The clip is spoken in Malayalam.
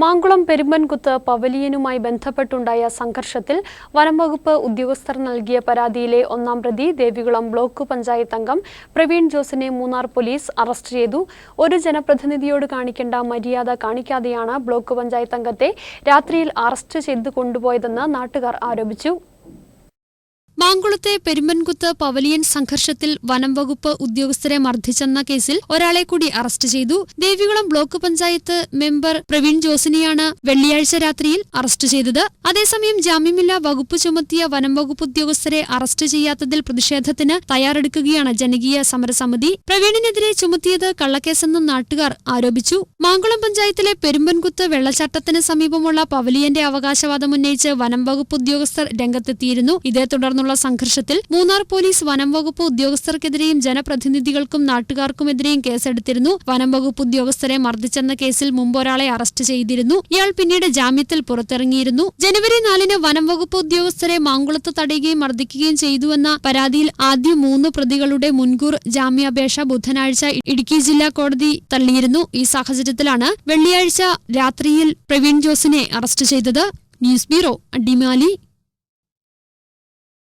മാങ്കുളം പെരുമ്പൻകുത്ത് പവലിയനുമായി ബന്ധപ്പെട്ടുണ്ടായ സംഘർഷത്തിൽ വനംവകുപ്പ് ഉദ്യോഗസ്ഥർ നൽകിയ പരാതിയിലെ ഒന്നാം പ്രതി ദേവികുളം ബ്ലോക്ക് പഞ്ചായത്ത് അംഗം പ്രവീൺ ജോസിനെ മൂന്നാർ പോലീസ് അറസ്റ്റ് ചെയ്തു. ഒരു ജനപ്രതിനിധിയോട് കാണിക്കേണ്ട മര്യാദ കാണിക്കാതെയാണ് ബ്ലോക്ക് പഞ്ചായത്ത് അംഗത്തെ രാത്രിയിൽ അറസ്റ്റ് ചെയ്ത് കൊണ്ടുപോയതെന്ന് നാട്ടുകാർ ആരോപിച്ചു. മാങ്കുളത്തെ പെരുമ്പൻകുത്ത് പവലിയൻ സംഘർഷത്തിൽ വനം വകുപ്പ് ഉദ്യോഗസ്ഥരെ മർദ്ദിച്ചെന്ന കേസിൽ ഒരാളെ കൂടി അറസ്റ്റ് ചെയ്തു. ദേവികുളം ബ്ലോക്ക് പഞ്ചായത്ത് മെമ്പർ പ്രവീൺ ജോസിനെയാണ് വെള്ളിയാഴ്ച രാത്രിയിൽ അറസ്റ്റ് ചെയ്തത്. അതേസമയം ജാമ്യമില്ലാ വകുപ്പ് ചുമത്തിയ വനം വകുപ്പ് ഉദ്യോഗസ്ഥരെ അറസ്റ്റ് ചെയ്യാത്തതിൽ പ്രതിഷേധത്തിന് തയ്യാറെടുക്കുകയാണ് ജനകീയ സമരസമിതി. പ്രവീണിനെതിരെ ചുമത്തിയത് കള്ളക്കേസെന്നും നാട്ടുകാർ ആരോപിച്ചു. മാങ്കുളം പഞ്ചായത്തിലെ പെരുമ്പൻകുത്ത് വെള്ളച്ചാട്ടത്തിന് സമീപമുള്ള പവലിയന്റെ അവകാശവാദം ഉന്നയിച്ച് വനം വകുപ്പ് ഉദ്യോഗസ്ഥർ രംഗത്തെത്തിയിരുന്നു. ഇതേ തുടർന്നുള്ള സംഘർഷത്തിൽ മൂന്നാർ പോലീസ് വനം വകുപ്പ് ഉദ്യോഗസ്ഥർക്കെതിരെയും ജനപ്രതിനിധികൾക്കും നാട്ടുകാർക്കുമെതിരെയും കേസെടുത്തിരുന്നു. വനം വകുപ്പ് ഉദ്യോഗസ്ഥരെ മർദ്ദിച്ചെന്ന കേസിൽ മുമ്പൊരാളെ അറസ്റ്റ് ചെയ്തിരുന്നു. ഇയാൾ പിന്നീട് ജാമ്യത്തിൽ പുറത്തിറങ്ങിയിരുന്നു. ജനുവരി നാലിന് വനം വകുപ്പ് ഉദ്യോഗസ്ഥരെ മാങ്കുളത്ത് തടയുകയും മർദ്ദിക്കുകയും ചെയ്തുവെന്ന പരാതിയിൽ ആദ്യ മൂന്ന് പ്രതികളുടെ മുൻകൂർ ജാമ്യാപേക്ഷ ബുധനാഴ്ച ഇടുക്കി ജില്ലാ കോടതി തള്ളിയിരുന്നു. ഈ സാഹചര്യത്തിലാണ് വെള്ളിയാഴ്ച രാത്രിയിൽ പ്രവീൺ ജോസിനെ അറസ്റ്റ് ചെയ്തത്. News bureau Adimali.